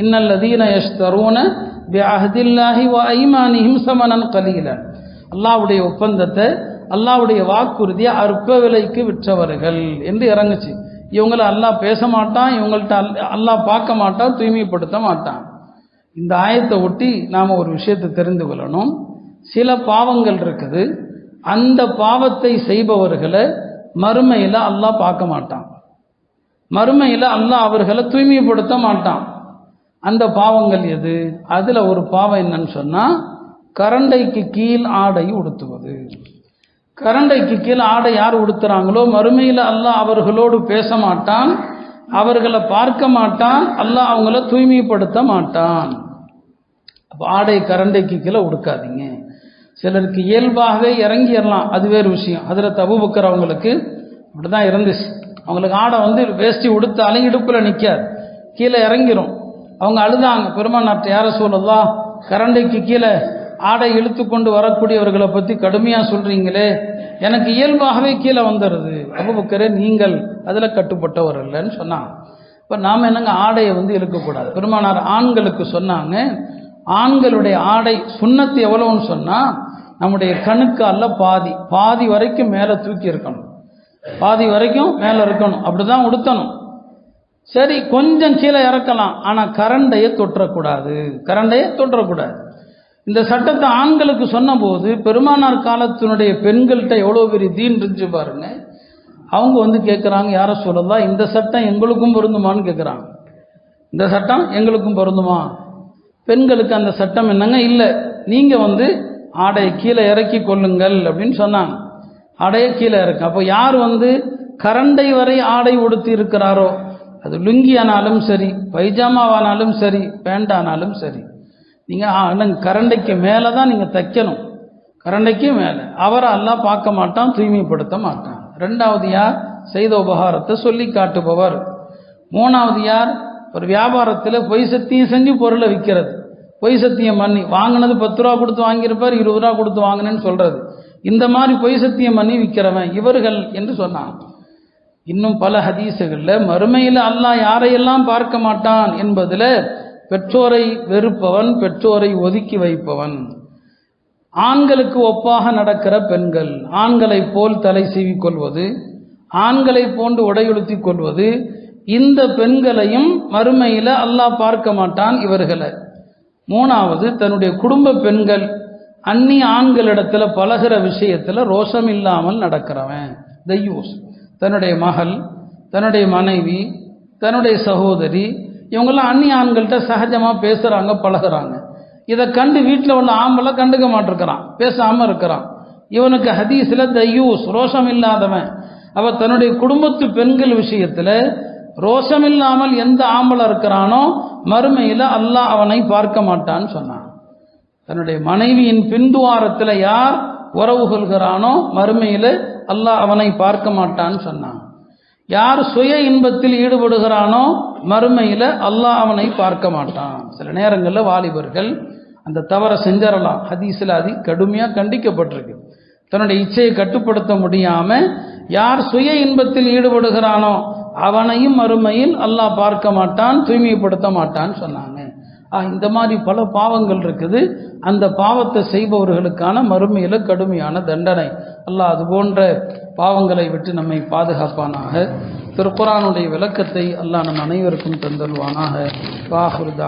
இன்னல்லதீன யஷ்தரூன பி அஹதில்லாஹி வ ஐமானிஹிம் சமனன் கலீலன் அல்லாஹ்வுடைய ஒப்பந்தத்தை அல்லாவுடைய வாக்குறுதியை அற்ப விலைக்கு விற்றவர்கள் என்று இறங்குச்சு. இவங்களை அல்லாஹ் பேச மாட்டான் இவங்கள்ட்ட அல்லாஹ் பார்க்க மாட்டான் தூய்மைப்படுத்த மாட்டான். இந்த ஆயத்தை ஒட்டி நாம் ஒரு விஷயத்தை தெரிந்து கொள்ளணும். சில பாவங்கள் இருக்குது. அந்த பாவத்தை செய்பவர்களை மறுமையில் அல்லாஹ் பார்க்க மாட்டான். மறுமையில் அல்லாஹ் அவர்களை தூய்மைப்படுத்த மாட்டான். அந்த பாவங்கள் எது? அதில் ஒரு பாவம் என்னன்னு சொன்னால் கரண்டைக்கு கீழ் ஆடை உடுத்துவது. கரண்டைக்கு கீழ் ஆடை யார் உடுத்துறாங்களோ மறுமையில் அல்லாஹ் அவர்களோடு பேச மாட்டான் அவர்களை பார்க்க மாட்டான் அல்லாஹ் அவங்கள தூய்மைப்படுத்த மாட்டான். அப்போ ஆடை கரண்டைக்கு கீழே உடுக்காதீங்க. சிலருக்கு இயல்பாகவே இறங்கிடலாம் அது வேறு விஷயம். அதில் தபுபக்கர் அவங்களுக்கு அப்படி தான் இருந்துச்சு. அவங்களுக்கு ஆடை வந்து வேஷ்டி உடுத்தாலும் இடுப்பில் நிற்காது கீழே இறங்கிரும். அவங்க அழுதாங்க. பெருமானார்ட்ட யார சொல்லலாம் கரண்டைக்கு கீழே ஆடை இழுத்து கொண்டு வரக்கூடியவர்களை பற்றி கடுமையாக சொல்கிறீங்களே எனக்கு இயல்பாகவே கீழே வந்துடுது. அபுபக்கரே நீங்கள் அதில் கட்டுப்பட்டவர் இல்லைன்னு சொன்னாங்க. இப்போ நாம் என்னங்க ஆடையை வந்து இழுக்கக்கூடாது? பெருமானார் ஆண்களுக்கு சொன்னாங்க ஆண்களுடைய ஆடை சுண்ணத்து எவ்வளோன்னு சொன்னால் நம்முடைய கணுக்கால பாதி. பாதி வரைக்கும் மேலே தூக்கி இருக்கணும். பாதி வரைக்கும் மேலே இருக்கணும். அப்படி தான் உடுத்தணும். சரி கொஞ்சம் கீழே இறக்கலாம். ஆனால் கரண்டையை தொற்றக்கூடாது. கரண்டையை தொற்றக்கூடாது. இந்த சட்டத்தை ஆண்களுக்கு சொன்னபோது பெருமானார் காலத்தினுடைய பெண்கள்கிட்ட எவ்வளோ பெரிய தீன் இருந்துச்சு பாருங்க. அவங்க வந்து கேட்குறாங்க யாரை சொல்கிறதா இந்த சட்டம் எங்களுக்கும் பொருந்துமான்னு கேட்குறாங்க இந்த சட்டம் எங்களுக்கும் பொருந்துமா? பெண்களுக்கு அந்த சட்டம் என்னங்க? இல்லை நீங்கள் வந்து ஆடையை கீழே இறக்கி கொள்ளுங்கள் அப்படின்னு சொன்னாங்க. ஆடையை கீழே இறக்கு. அப்போ யார் வந்து கரண்டை வரை ஆடை உடுத்தி இருக்கிறாரோ? அது லுங்கி ஆனாலும் சரி பைஜாமாவானாலும் சரி பேண்டானாலும் சரி. நீங்கள் கரண்டைக்கு மேலே தான் நீங்கள் தைக்கணும். கரண்டைக்கு மேலே. அவரை எல்லாம் பார்க்க மாட்டான் தூய்மைப்படுத்த மாட்டான். ரெண்டாவது யார்? செய்த உபகாரத்தை சொல்லி காட்டுபவர். மூணாவது யார்? ஒரு வியாபாரத்தில் பொய் சத்தியம் செஞ்சு பொருளை விற்கிறது பொய் சத்தியம் பண்ணி வாங்கினது பத்து ரூபா கொடுத்து வாங்கியிருப்பார் இருபது ரூபா கொடுத்து வாங்கினேன்னு சொல்கிறது இந்த மாதிரி பொய் சத்தியம் பண்ணி விற்கிறவன் இவர்கள் என்று சொன்னான் இன்னும் பல ஹதீசுகளில் மறுமையில் அல்லாஹ் யாரையெல்லாம் பார்க்க மாட்டான்? என்பதில் பெற்றோரை வெறுப்பவன் பெற்றோரை ஒதுக்கி வைப்பவன். ஆண்களுக்கு ஒப்பாக நடக்கிற பெண்கள் ஆண்களைப் போல் தலை சீவிக் கொள்வது ஆண்களை போன்று உடையுடுத்தி கொள்வது இந்த பெண்களையும் மறுமையில் அல்லாஹ் பார்க்க மாட்டான் இவர்களை. மூணாவது தன்னுடைய குடும்ப பெண்கள் அந்நிய ஆண்களிடத்தில் பழகிற விஷயத்தில் ரோஷம் இல்லாமல் நடக்கிறவன். தையூஸ் தன்னுடைய மகள் தன்னுடைய மனைவி தன்னுடைய சகோதரி இவங்கெல்லாம் அந்நிய ஆண்கள்கிட்ட சகஜமாக பேசுகிறாங்க பழகிறாங்க. இதை கண்டு வீட்டில் உள்ள ஆம்பளை கண்டுக்க மாட்டிருக்கிறான் பேசாமல் இருக்கிறான். இவனுக்கு ஹதீஸில் தையூஸ் ரோஷம் இல்லாதவன் அவ தன்னுடைய குடும்பத்து பெண்கள் விஷயத்தில் ரோஷம் இல்லாமல் எந்த ஆம்பளை இருக்கிறானோ மறுமையில் அல்லாஹ் அவனை பார்க்க மாட்டான்னு சொன்னான். தன்னுடைய மனைவியின் பின்துவாரத்தில் யார் உறவு கொள்கிறானோ மறுமையில் அல்லாஹ் அவனை பார்க்க மாட்டான்னு சொன்னான். யார் சுய இன்பத்தில் ஈடுபடுகிறானோ மறுமையில் அல்லாஹ் அவனை பார்க்க மாட்டான். சில நேரங்களில் வாலிபர்கள் அந்த தவறை செஞ்சிடலாம். ஹதீஸில் அது கடுமையாக கண்டிக்கப்பட்டிருக்கு. தன்னுடைய இச்சையை கட்டுப்படுத்த முடியாமல் யார் சுய இன்பத்தில் ஈடுபடுகிறானோ அவனையும் மறுமையில் அல்லாஹ் பார்க்க மாட்டான் தூய்மைப்படுத்த மாட்டான்னு சொன்னாங்க. இந்த மாதிரி பல பாவங்கள் இருக்குது. அந்த பாவத்தை செய்பவர்களுக்கான மறுமையில் கடுமையான தண்டனை. அல்லாஹ் அது போன்ற பாவங்களை விட்டு நம்மை பாதுகாப்பானாக. திருக்குறானுடைய விளக்கத்தை அல்லாஹ் நம் அனைவருக்கும் தந்தல்வானாக வாகுர்தா